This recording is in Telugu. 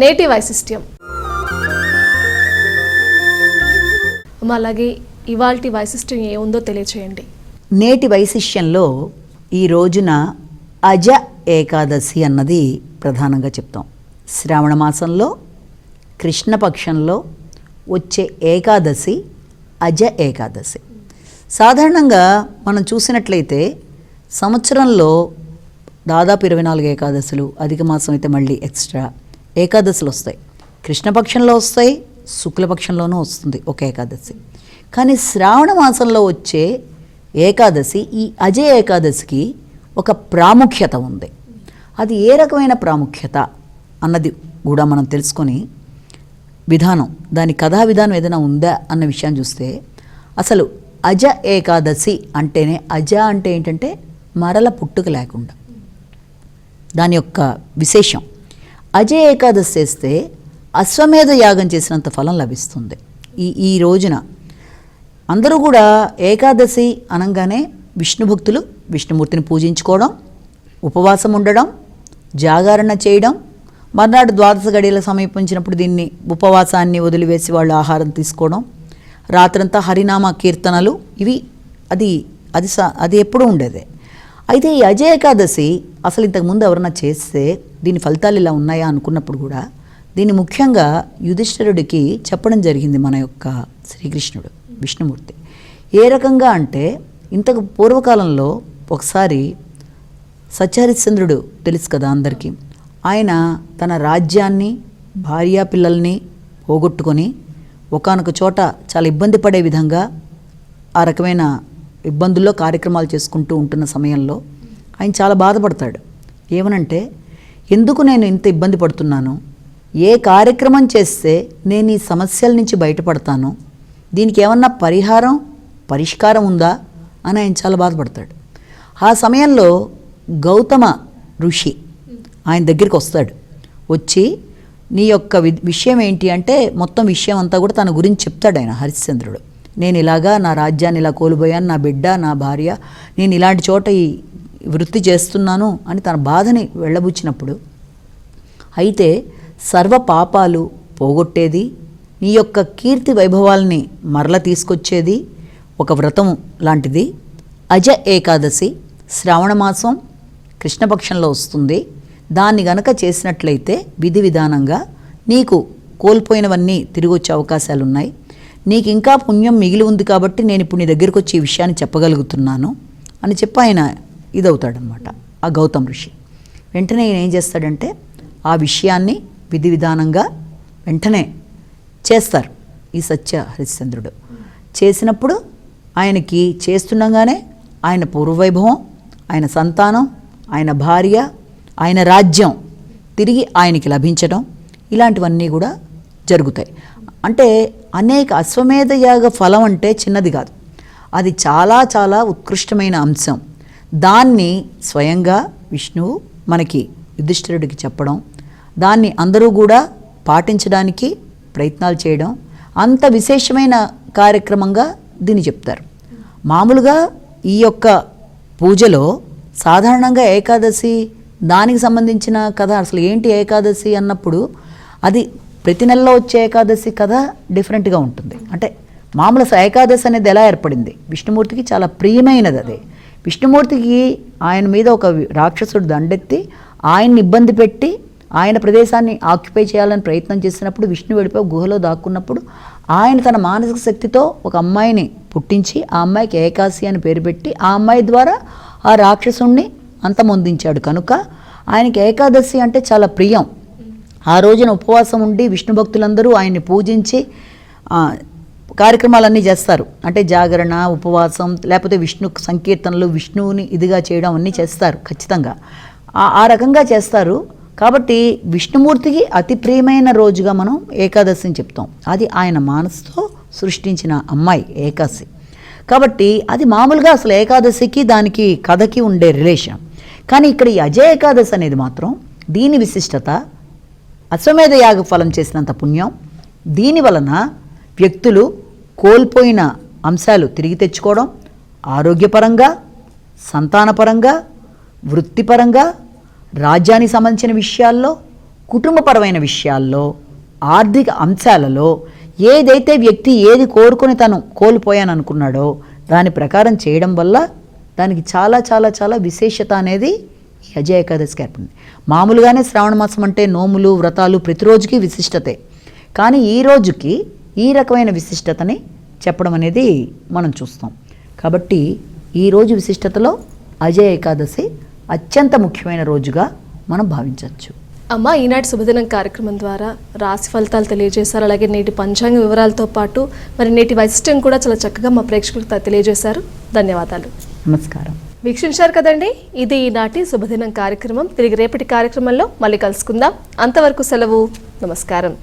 నేటి వైశిష్ట్యం. అలాగే ఇవాల్టి వైశిష్ట్యం ఏముందో తెలియచేయండి. నేటి వైశిష్యంలో ఈ రోజున అజ ఏకాదశి అన్నది ప్రధానంగా చెప్తాం. శ్రావణ మాసంలో కృష్ణపక్షంలో వచ్చే ఏకాదశి అజ ఏకాదశి. సాధారణంగా మనం చూసినట్లయితే సంవత్సరంలో దాదాపు ఇరవై నాలుగు ఏకాదశులు అధిక మాసం అయితే మళ్ళీ ఎక్స్ట్రా ఏకాదశులు వస్తాయి. కృష్ణపక్షంలో వస్తాయి శుక్లపక్షంలోనూ వస్తుంది ఒక ఏకాదశి. కానీ శ్రావణ మాసంలో వచ్చే ఏకాదశి ఈ అజయ ఏకాదశికి ఒక ప్రాముఖ్యత ఉంది. అది ఏ రకమైన ప్రాముఖ్యత అన్నది కూడా మనం తెలుసుకొని విధానం దాని కథా విధానం ఏదైనా ఉందా అన్న విషయాన్ని చూస్తే అసలు అజ ఏకాదశి అంటేనే అజ అంటే ఏంటంటే మరల పుట్టుక లేకుండా. దాని యొక్క విశేషం. అజయ ఏకాదశి చేస్తే అశ్వమేధ యాగం చేసినంత ఫలం లభిస్తుంది. ఈ ఈ రోజున అందరూ కూడా ఏకాదశి అనగానే విష్ణు భక్తులు విష్ణుమూర్తిని పూజించుకోవడం ఉపవాసం ఉండడం జాగరణ చేయడం మర్నాడు ద్వాదశ గడియల సమీపించినప్పుడు దీన్ని ఉపవాసాన్ని వదిలివేసి వాళ్ళు ఆహారం తీసుకోవడం రాత్రంతా హరినామ కీర్తనలు ఇవి అది అది స- అది ఎప్పుడూ ఉండేదే. అయితే ఈ అజయ ఏకాదశి అసలు ఇంతకుముందు ఎవరన్నా చేస్తే దీని ఫలితాలు ఇలా ఉన్నాయా అనుకున్నప్పుడు కూడా దీన్ని ముఖ్యంగా యుధిష్ఠరుడికి చెప్పడం జరిగింది మన యొక్క శ్రీకృష్ణుడు విష్ణుమూర్తి. ఏ రకంగా అంటే ఇంతకు పూర్వకాలంలో ఒకసారి సత్యహరిశ్చంద్రుడు తెలుసు కదా అందరికీ. ఆయన తన రాజ్యాన్ని భార్యా పిల్లల్ని పోగొట్టుకొని ఒకానొక చోట చాలా ఇబ్బంది పడే విధంగా ఆ రకమైన ఇబ్బందుల్లో కార్యక్రమాలు చేసుకుంటూ ఉంటున్న సమయంలో ఆయన చాలా బాధపడతాడు. ఏమనంటే ఎందుకు నేను ఇంత ఇబ్బంది పడుతున్నాను? ఏ కార్యక్రమం చేస్తే నేను ఈ సమస్యల నుంచి బయటపడతాను? దీనికి ఏమన్నా పరిహారం పరిష్కారం ఉందా? అని ఆయన చాలా బాధపడతాడు. ఆ సమయంలో గౌతమ ఋషి ఆయన దగ్గరికి వస్తాడు. వచ్చి నీ యొక్క వి- విషయం ఏంటి అంటే మొత్తం విషయం అంతా కూడా తన గురించి చెప్తాడు ఆయన హరిశ్చంద్రుడు. నేను ఇలాగా నా రాజ్యాన్ని ఇలా కోల్పోయాను నా బిడ్డ నా భార్య నేను ఇలాంటి చోట ఈ వృత్తి చేస్తున్నాను అని తన బాధని వెళ్ళబుచ్చినప్పుడు అయితే సర్వ పాపాలు పోగొట్టేది నీ యొక్క కీర్తి వైభవాల్ని మరల తీసుకొచ్చేది ఒక వ్రతం లాంటిది. అజ ఏకాదశి శ్రావణ మాసం కృష్ణపక్షంలో వస్తుంది. దాన్ని గనక చేసినట్లయితే విధి విధానంగా నీకు కోల్పోయినవన్నీ తిరిగి వచ్చే అవకాశాలు ఉన్నాయి నీకు ఇంకా పుణ్యం మిగిలి ఉంది కాబట్టి నేను ఇప్పుడు నీ దగ్గరికి వచ్చి ఈ విషయాన్ని చెప్పగలుగుతున్నాను అని చెప్పి ఆయన ఇదవుతాడనమాట ఆ గౌతమ్ ఋషి. వెంటనే ఈయన ఏం చేస్తాడంటే ఆ విషయాన్ని విధి విధానంగా వెంటనే చేస్తారు ఈ సత్య హరిశ్చంద్రుడు. చేసినప్పుడు ఆయనకి చేస్తుండగానే ఆయన పూర్వవైభవం ఆయన సంతానం ఆయన భార్య ఆయన రాజ్యం తిరిగి ఆయనకి లభించడం ఇలాంటివన్నీ కూడా జరుగుతాయి. అంటే అనేక అశ్వమేధ యాగ ఫలం అంటే చిన్నది కాదు. అది చాలా చాలా ఉత్కృష్టమైన అంశం. దాన్ని స్వయంగా విష్ణువు మనకి యుధిష్ఠిరుడికి చెప్పడం దాన్ని అందరూ కూడా పాటించడానికి ప్రయత్నాలు చేయడం అంత విశేషమైన కార్యక్రమంగా దీన్ని చెప్తారు. మామూలుగా ఈ యొక్క పూజలో సాధారణంగా ఏకాదశి దానికి సంబంధించిన కథ అసలు ఏంటి ఏకాదశి అన్నప్పుడు అది ప్రతి నెలలో వచ్చే ఏకాదశి కథ డిఫరెంట్గా ఉంటుంది. అంటే మామూలు ఏకాదశి అనేది ఎలా ఏర్పడింది? విష్ణుమూర్తికి చాలా ప్రియమైనది అది. విష్ణుమూర్తికి ఆయన మీద ఒక రాక్షసుడు దండెత్తి ఆయన్ని ఇబ్బంది పెట్టి ఆయన ప్రదేశాన్ని ఆక్యుపై చేయాలని ప్రయత్నం చేసినప్పుడు విష్ణు వెళ్ళిపోయి గుహలో దాక్కున్నప్పుడు ఆయన తన మానసిక శక్తితో ఒక అమ్మాయిని పుట్టించి ఆ అమ్మాయికి ఏకాశి అని పేరు పెట్టి ఆ అమ్మాయి ద్వారా ఆ రాక్షసుణ్ణి అంతమొందించాడు. కనుక ఆయనకి ఏకాదశి అంటే చాలా ప్రియం. ఆ రోజున ఉపవాసం ఉండి విష్ణు భక్తులందరూ ఆయన్ని పూజించి కార్యక్రమాలన్నీ చేస్తారు. అంటే జాగరణ ఉపవాసం లేకపోతే విష్ణు సంకీర్తనలు విష్ణువుని ఇదిగా చేయడం అన్నీ చేస్తారు ఖచ్చితంగా. ఆ రకంగా చేస్తారు. కాబట్టి విష్ణుమూర్తికి అతి ప్రియమైన రోజుగా మనం ఏకాదశిని చెప్తాం. అది ఆయన మానసుతో సృష్టించిన అమ్మాయి ఏకాదశి. కాబట్టి అది మామూలుగా అసలు ఏకాదశికి దానికి కథకి ఉండే రిలేషన్. కానీ ఇక్కడ ఈ అజయ ఏకాదశి అనేది మాత్రం దీని విశిష్టత అశ్వమేధ యాగ ఫలం చేసినంత పుణ్యం. దీని వలన వ్యక్తులు కోల్పోయిన అంశాలు తిరిగి తెచ్చుకోవడం ఆరోగ్యపరంగా సంతానపరంగా వృత్తిపరంగా రాజ్యానికి సంబంధించిన విషయాల్లో కుటుంబపరమైన విషయాల్లో ఆర్థిక అంశాలలో ఏదైతే వ్యక్తి ఏది కోరుకొని తను కోల్పోయాను అనుకున్నాడో దాని ప్రకారం చేయడం వల్ల దానికి చాలా చాలా చాలా విశేషత అనేది ఈ అజయ ఏకాదశికి ఏర్పడింది. మామూలుగానే శ్రావణ మాసం అంటే నోములు వ్రతాలు ప్రతిరోజుకి విశిష్టతే. కానీ ఈ రోజుకి ఈ రకమైన విశిష్టతని చెప్పడం అనేది మనం చూస్తాం. కాబట్టి ఈ రోజు విశిష్టతలో అజయ ఏకాదశి అత్యంత ముఖ్యమైన రోజుగా మనం భావించవచ్చు. అమ్మ ఈనాటి శుభదినం కార్యక్రమం ద్వారా రాశి ఫలితాలు తెలియజేశారు. అలాగే నేటి పంచాంగ వివరాలతో పాటు మరి నేటి వైశిష్ట్యం కూడా చాలా చక్కగా మా ప్రేక్షకులకు తెలియజేశారు. ధన్యవాదాలు. నమస్కారం. వీక్షించారు కదండి? ఇది ఈనాటి శుభదినం కార్యక్రమం. తిరిగి రేపటి కార్యక్రమంలో మళ్ళీ కలుసుకుందాం. అంతవరకు సెలవు. నమస్కారం.